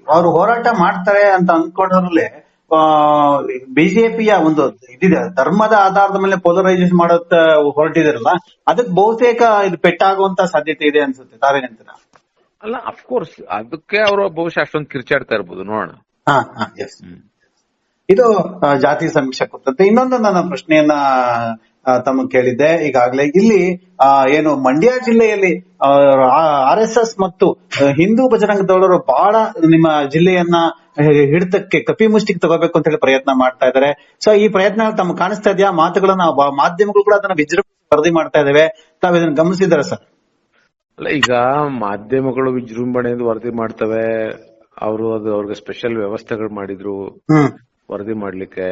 ಅವರು ಹೋರಾಟ ಮಾಡ್ತಾರೆ ಅಂತ ಅನ್ಕೊಂಡ್ರಲ್ಲಿ ಬಿಜೆಪಿಯ ಒಂದು ಇದಿದೆ ಧರ್ಮದ ಆಧಾರದ ಮೇಲೆ ಪೋಲರೈಸೇಷನ್ ಮಾಡೋದ್ ಹೊರಟಿದಿರಲ್ಲ ಅದಕ್ಕೆ ಬಹುತೇಕ ಇದು ಪೆಟ್ಟಾಗುವಂತ ಸಾಧ್ಯತೆ ಇದೆ ಅನ್ಸುತ್ತೆ ತಾವೇನಂತೀರ ಅಲ್ಲ ಅಫ್ಕೋರ್ಸ್ ಅದಕ್ಕೆ ಅವರು ಬಹುಶಃ ಅಷ್ಟೊಂದು ಕಿರ್ಚಾಡ್ತಾ ಇರ್ಬೋದು ನೋಡೋಣ. ಹಾ ಹಾ ಎಸ್ ಇದು ಜಾತಿ ಸಮೀಕ್ಷೆ ಕೊಟ್ಟಂತೆ. ಇನ್ನೊಂದು ನನ್ನ ಪ್ರಶ್ನೆಯನ್ನ ತಮ್ಮ ಕೇಳಿದ್ದೆ. ಈಗಾಗಲೇ ಇಲ್ಲಿ ಆ, ಏನು ಮಂಡ್ಯ ಜಿಲ್ಲೆಯಲ್ಲಿ ಆರ್ ಎಸ್ ಎಸ್ ಮತ್ತು ಹಿಂದೂ ಬಜರಂಗದವರು ಬಹಳ ನಿಮ್ಮ ಜಿಲ್ಲೆಯನ್ನ ಹಿಡಿತಕ್ಕೆ ಕಪಿ ಮುಷ್ಟಿಗೆ ತಗೋಬೇಕು ಅಂತ ಹೇಳಿ ಪ್ರಯತ್ನ ಮಾಡ್ತಾ ಇದ್ದಾರೆ. ಸೊ ಈ ಪ್ರಯತ್ನ ತಮ್ಮ ಕಾಣಿಸ್ತಾ ಇದೆಯಾ? ಮಾತುಗಳನ್ನ ಮಾಧ್ಯಮಗಳು ಕೂಡ ಅದನ್ನ ವಿಜೃಂಭಣೆ ವರದಿ ಮಾಡ್ತಾ ಇದಾವೆ. ತಾವ್ ಇದನ್ನ ಗಮನಿಸಿದಾರೆ ಸರ್? ಅಲ್ಲ ಈಗ ಮಾಧ್ಯಮಗಳು ವಿಜೃಂಭಣೆಯಿಂದ ವರದಿ ಮಾಡ್ತವೆ. ಅವರು ಅದು ಅವ್ರಿಗೆ ಸ್ಪೆಷಲ್ ವ್ಯವಸ್ಥೆಗಳು ಮಾಡಿದ್ರು. ವರದಿ ಮಾಡ್ಲಿಕ್ಕೆ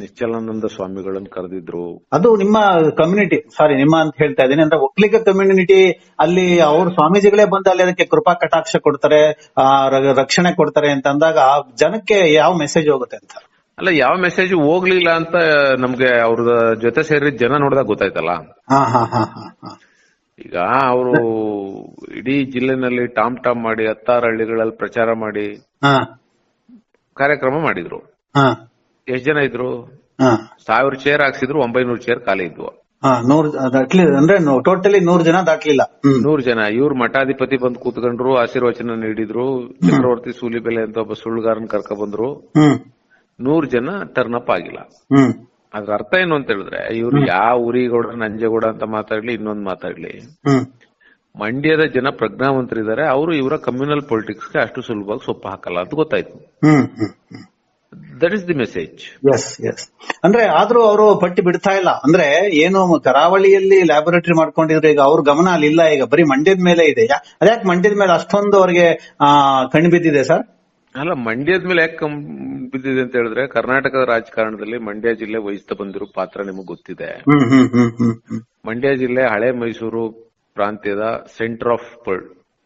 ನಿಶ್ಚಲಾನಂದ ಸ್ವಾಮಿಗಳನ್ನ ಕರೆದಿದ್ರು. ಅದು ನಿಮ್ಮ ಕಮ್ಯುನಿಟಿ ಸಾರಿ ನಿಮ್ಮ ಅಂತ ಹೇಳ್ತಾ ಇದ್ದೀನಿ. ಅಂದ್ರೆ ಒಕ್ಕಲಿಗ ಕಮ್ಯುನಿಟಿ ಅಲ್ಲಿ ಅವ್ರ ಸ್ವಾಮೀಜಿಗಳೇ ಬಂದು ಅಲ್ಲಿ ಅದಕ್ಕೆ ಕೃಪಾ ಕಟಾಕ್ಷ ಕೊಡ್ತಾರೆ ರಕ್ಷಣೆ ಕೊಡ್ತಾರೆ ಅಂತ ಅಂದಾಗ ಆ ಜನಕ್ಕೆ ಯಾವ ಮೆಸೇಜ್ ಹೋಗುತ್ತೆ ಅಂತ? ಅಲ್ಲ ಯಾವ ಮೆಸೇಜ್ ಹೋಗ್ಲಿಲ್ಲ ಅಂತ ನಮ್ಗೆ ಅವ್ರ ಜೊತೆ ಸೇರಿದ ಜನ ನೋಡಿದಾಗ ಗೊತ್ತಾಯ್ತಲ್ಲ? ಈಗ ಅವರು ಇಡೀ ಜಿಲ್ಲೆನಲ್ಲಿ ಟಾಮ್ ಟಾಮ್ ಮಾಡಿ ಹತ್ತಾರು ಹಳ್ಳಿಗಳಲ್ಲಿ ಪ್ರಚಾರ ಮಾಡಿ ಕಾರ್ಯಕ್ರಮ ಮಾಡಿದ್ರು. ಎಷ್ಟ್ ಜನ ಇದ್ರು? ಸಾವಿರ ಚೇರ್ ಹಾಕ್ಸಿದ್ರು ಒಂಬೈನೂರು ಚೇರ್ ಖಾಲಿ ಇದ್ವು. ನೂರ್ ಅಂದ್ರೆ ಟೋಟಲಿ ನೂರ್ ಜನ ದಾಟ್ಲಿಲ್ಲ. ನೂರ್ ಜನ. ಇವ್ರ ಮಠಾಧಿಪತಿ ಬಂದು ಕೂತ್ಕೊಂಡ್ರು ಆಶೀರ್ವಚನ ನೀಡಿದ್ರು. ಚಕ್ರವರ್ತಿ ಸೂಲಿಬೆಲೆ ಅಂತ ಒಬ್ಬ ಸುಳ್ಳುಗಾರನ್ ಕರ್ಕ ಬಂದ್ರು ನೂರ್ ಜನ ಟರ್ನ್ ಅಪ್ ಆಗಿಲ್ಲ. ಅದ್ರ ಅರ್ಥ ಏನು ಅಂತ ಹೇಳಿದ್ರೆ ಇವ್ರು ಯಾವ ಊರಿಗೌಡ ನಂಜೇಗೌಡ ಅಂತ ಮಾತಾಡ್ಲಿ ಇನ್ನೊಂದ್ ಮಾತಾಡ್ಲಿ. ಮಂಡ್ಯದ ಜನ ಪ್ರಜ್ಞಾವಂತರಿದ್ದಾರೆ. ಅವರು ಇವರ ಕಮ್ಯುನಲ್ ಪೊಲಿಟಿಕ್ಸ್ಗೆ ಅಷ್ಟು ಸುಲಭವಾಗಿ ಸೊಪ್ಪು ಹಾಕಲ್ಲ ಅಂತ ಗೊತ್ತಾಯ್ತು. That is the message yes yes ಅಂದ್ರೆ ಆದ್ರೂ ಅವರು ಪಟ್ಟಿ ಬಿಡ್ತಾ ಇಲ್ಲ. ಅಂದ್ರೆ ಏನು ಕರಾವಳಿಯಲ್ಲಿ ಲ್ಯಾಬೊರೇಟರಿ ಮಾಡ್ಕೊಂಡಿದ್ರೆ ಈಗ ಅವ್ರ ಗಮನ ಅಲ್ಲಿಲ್ಲ ಈಗ ಬರೀ ಮಂಡ್ಯದ ಮೇಲೆ ಇದೆ. ಅದ್ಯಾಕೆ ಮಂಡ್ಯದ ಮೇಲೆ ಅಷ್ಟೊಂದು ಅವ್ರಿಗೆ ಕಣ್ಣು ಬಿದ್ದಿದೆ ಸರ್? ಅಲ್ಲ ಮಂಡ್ಯದ ಮೇಲೆ ಯಾಕೆ ಕಂ ಬಿದ್ದಿದೆ ಅಂತ ಹೇಳಿದ್ರೆ ಕರ್ನಾಟಕದ ರಾಜಕಾರಣದಲ್ಲಿ ಮಂಡ್ಯ ಜಿಲ್ಲೆ ವಹಿಸ್ತಾ ಬಂದಿರೋ ಪಾತ್ರ ನಿಮಗೆ ಗೊತ್ತಿದೆ. ಮಂಡ್ಯ ಜಿಲ್ಲೆ ಹಳೆ ಮೈಸೂರು ಪ್ರಾಂತ್ಯದ ಸೆಂಟರ್ ಆಫ್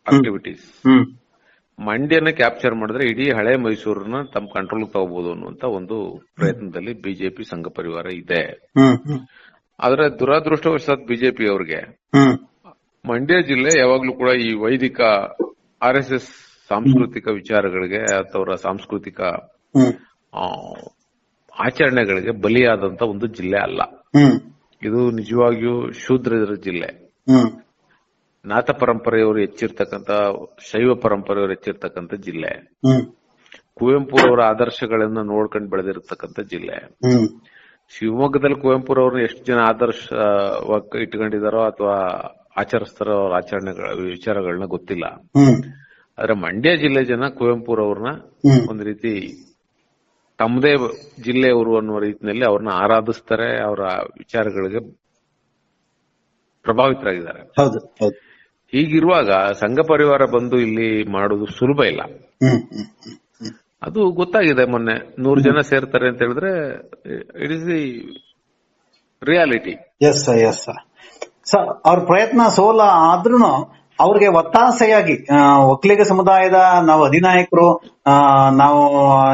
ಆಕ್ಟಿವಿಟೀಸ್ ಮಂಡ್ಯನ ಕ್ಯಾಪ್ಚರ್ ಮಾಡಿದ್ರೆ ಇಡೀ ಹಳೆ ಮೈಸೂರನ್ನ ತಮ್ಮ ಕಂಟ್ರೋಲ್ ತಗೋಬಹುದು ಅನ್ನುವಂತ ಒಂದು ಪ್ರಯತ್ನದಲ್ಲಿ ಬಿಜೆಪಿ ಸಂಘ ಪರಿವಾರ ಇದೆ. ಆದ್ರೆ ದುರದೃಷ್ಟವಶಾತ್ ಬಿಜೆಪಿ ಅವರಿಗೆ ಮಂಡ್ಯ ಜಿಲ್ಲೆ ಯಾವಾಗ್ಲೂ ಕೂಡ ಈ ವೈದಿಕ ಆರ್ ಎಸ್ ಎಸ್ ಸಾಂಸ್ಕೃತಿಕ ವಿಚಾರಗಳಿಗೆ ಅಥವಾ ಸಾಂಸ್ಕೃತಿಕ ಆ, ಆಚರಣೆಗಳಿಗೆ ಬಲಿಯಾದಂತ ಒಂದು ಜಿಲ್ಲೆ ಅಲ್ಲ. ಇದು ನಿಜವಾಗಿಯೂ ಶೂದ್ರ ಜಿಲ್ಲೆ. ನಾಥ ಪರಂಪರೆಯವರು ಹೆಚ್ಚಿರ್ತಕ್ಕಂತ ಶೈವ ಪರಂಪರೆಯವರು ಹೆಚ್ಚಿರ್ತಕ್ಕಂತ ಜಿಲ್ಲೆ. ಕುವೆಂಪು ಅವರ ಆದರ್ಶಗಳನ್ನ ನೋಡ್ಕೊಂಡು ಬೆಳೆದಿರ್ತಕ್ಕಂತ ಜಿಲ್ಲೆ. ಶಿವಮೊಗ್ಗದಲ್ಲಿ ಕುವೆಂಪುರವ್ರನ್ನ ಎಷ್ಟು ಜನ ಆದರ್ಶ ಇಟ್ಕೊಂಡಿದಾರೋ ಅಥವಾ ಆಚರಿಸ್ತಾರೋ ಅವ್ರ ಆಚರಣೆಗಳ ವಿಚಾರಗಳನ್ನ ಗೊತ್ತಿಲ್ಲ. ಆದ್ರೆ ಮಂಡ್ಯ ಜಿಲ್ಲೆ ಜನ ಕುವೆಂಪುರವ್ರನ್ನ ಅವ್ರನ್ನ ಒಂದು ರೀತಿ ತಮ್ಮದೇ ಜಿಲ್ಲೆಯವರು ಅನ್ನುವ ರೀತಿಯಲ್ಲಿ ಅವ್ರನ್ನ ಆರಾಧಿಸ್ತಾರೆ ಅವರ ವಿಚಾರಗಳಿಗೆ ಪ್ರಭಾವಿತರಾಗಿದ್ದಾರೆ. ಹೌದು ಹೌದು. ಹೀಗಿರುವಾಗ ಸಂಘ ಪರಿವಾರ ಬಂದು ಇಲ್ಲಿ ಮಾಡೋದು ಸುಲಭ ಇಲ್ಲ. ಅದು ಗೊತ್ತಾಗಿದೆ ಮೊನ್ನೆ. ನೂರು ಜನ ಸೇರ್ತಾರೆ ಅಂತ ಹೇಳಿದ್ರೆ it is the reality yes sir yes sir ಅವ್ರ ಪ್ರಯತ್ನ ಸೋಲ ಆದ್ರೂ ಅವ್ರಿಗೆ ಒತ್ತಾಸೆಯಾಗಿ ಒಕ್ಕಲಿಗ ಸಮುದಾಯದ ನಾವು ಅಧಿನಾಯಕರು ಆ, ನಾವು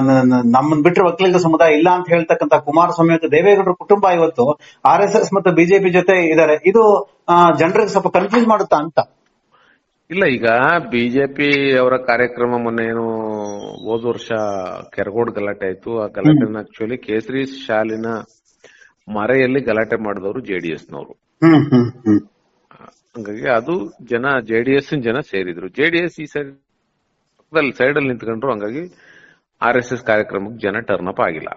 ನಮ್ಮನ್ನು ಬಿಟ್ಟರೆ ನಮ್ಮನ್ ಬಿಟ್ರೆ ಒಕ್ಕಲಿಗ ಸಮುದಾಯ ಇಲ್ಲ ಅಂತ ಹೇಳ್ತಕ್ಕಂತ ಕುಮಾರಸ್ವಾಮಿ ಮತ್ತು ದೇವೇಗೌಡರ ಕುಟುಂಬ ಇವತ್ತು ಆರ್ ಎಸ್ ಎಸ್ ಮತ್ತು ಬಿಜೆಪಿ ಜೊತೆ ಇದ್ದಾರೆ. ಇದು ಜನರಿಗೆ ಸ್ವಲ್ಪ ಕನ್ಫ್ಯೂಸ್ ಮಾಡುತ್ತಾ ಅಂತ. ಇಲ್ಲ ಈಗ ಬಿಜೆಪಿ ಅವರ ಕಾರ್ಯಕ್ರಮ ಮೊನ್ನೆ ಏನು ಹೋದ ವರ್ಷ ಕೆರಗೋಡ್ ಗಲಾಟೆ ಆಯ್ತು. ಆ ಗಲಾಟೆನ ಆಕ್ಚುಲಿ ಕೇಸರಿ ಶಾಲಿನ ಮರೆಯಲ್ಲಿ ಗಲಾಟೆ ಮಾಡಿದವರು ಜೆಡಿಎಸ್ ನವರು. ಹಂಗಾಗಿ ಅದು ಜನ ಜೆಡಿಎಸ್ ಜನ ಸೇರಿದ್ರು. ಜೆಡಿಎಸ್ ಈ ಸೈಡ್ ಸೈಡ್ ಅಲ್ಲಿ ನಿಂತ್ಕೊಂಡ್ರು ಹಂಗಾಗಿ ಆರ್ ಎಸ್ ಎಸ್ ಕಾರ್ಯಕ್ರಮಕ್ಕೆ ಜನ ಟರ್ನ್ ಅಪ್ ಆಗಿಲ್ಲ.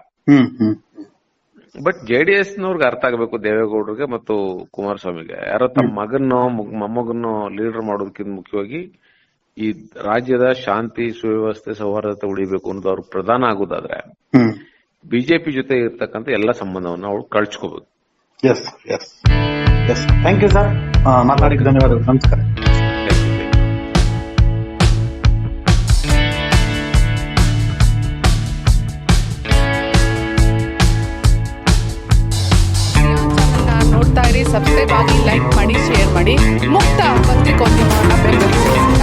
ಹ್ಮ್ ಜೆ ಬಟ್ ಜೆಡಿಎಸ್ ನವ್ರಿಗೆ ಅರ್ಥ ಆಗಬೇಕು ದೇವೇಗೌಡರಿಗೆ ಮತ್ತು ಕುಮಾರಸ್ವಾಮಿಗೆ. ಯಾರೋ ತಮ್ಮ ಮಗನ್ನೋ ಮಗ್- ಮೊಮ್ಮಗನ್ನೋ ಲೀಡರ್ ಮಾಡೋದಕ್ಕಿಂತ ಮುಖ್ಯವಾಗಿ ಈ ರಾಜ್ಯದ ಶಾಂತಿ ಸುವ್ಯವಸ್ಥೆ ಸೌಹಾರ್ದತೆ ಉಳಿಬೇಕು ಅನ್ನೋದು ಅವ್ರ ಪ್ರಧಾನ ಆಗೋದಾದ್ರೆ ಬಿಜೆಪಿ ಜೊತೆ ಇರತಕ್ಕಂತ ಎಲ್ಲ ಸಂಬಂಧವನ್ನ ಅವ್ರು ಕಳ್ಚ್ಕೋಬೇಕು. Yes yes yes thank you sir ಮಾತಾಡಿದ್ದಕ್ಕೆ ಧನ್ಯವಾದಗಳು. ನಮಸ್ಕಾರ.